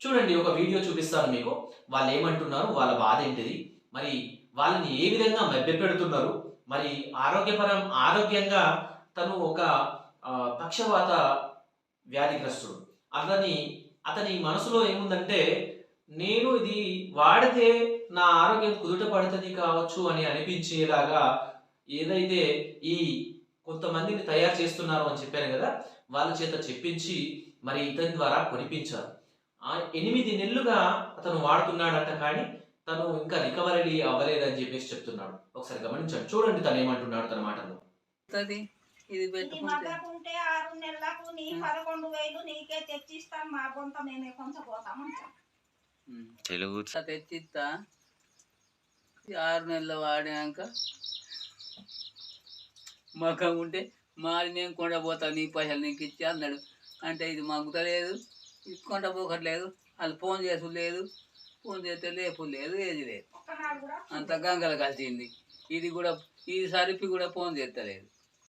చూడండి ఒక వీడియో చూపిస్తాను మీకు. వాళ్ళు ఏమంటున్నారు వాళ్ళ బాధ ఏంటిది? మరి వాళ్ళని ఏ విధంగా మభ్యపెడుతున్నారు? మరి ఆరోగ్యపరం ఆరోగ్యంగా తను ఒక పక్షవాత వ్యాధిగ్రస్తుడు. అతని అతని మనసులో ఏముందంటే నేను ఇది వాడితే నా ఆరోగ్యం కుదుట పడుతుంది కావచ్చు అని అనిపించేలాగా ఏదైతే ఈ కొంతమందిని తయారు చేస్తున్నారు అని చెప్పాను కదా వాళ్ళ చేత చెప్పించి మరి ఇతని ద్వారా కొనిపించారు. ఆ ఎనిమిది నెలలుగా అతను వాడుతున్నాడట కానీ తను ఇంకా రికవరీ అవ్వలేదని చెప్పేసి చెప్తున్నాడు. ఒకసారి గమనించండి. చూడండి తను ఏమంటున్నాడు తన మాటల్లో. వస్తుంది. ఇది నీ పెట్టుకుంటే. మద్దకుంటే ఆరు నెలలకు నీ పదకొండు వేలు నీకే తెచ్చిస్తాం. మా బొంత మేమే కొంచెం పోతామంట తెలుగు తెచ్చిస్తా. ఆరు నెలలు వాడినాక మకం ఉంటే మాది నేను కొండపోతా నీ పైసలు నీకు ఇచ్చి అన్నాడు. అంటే ఇది మగ్గుతలేదు. ఇది కొండపోకట్లేదు వాళ్ళు ఫోన్ చేసు లేదు. ఫోన్ చేస్తే లేపు లేదు ఏది లేదు. అంత గంగలు కలిసింది. ఇది కూడా ఈ సరిపి కూడా ఫోన్ చేస్తలేదు.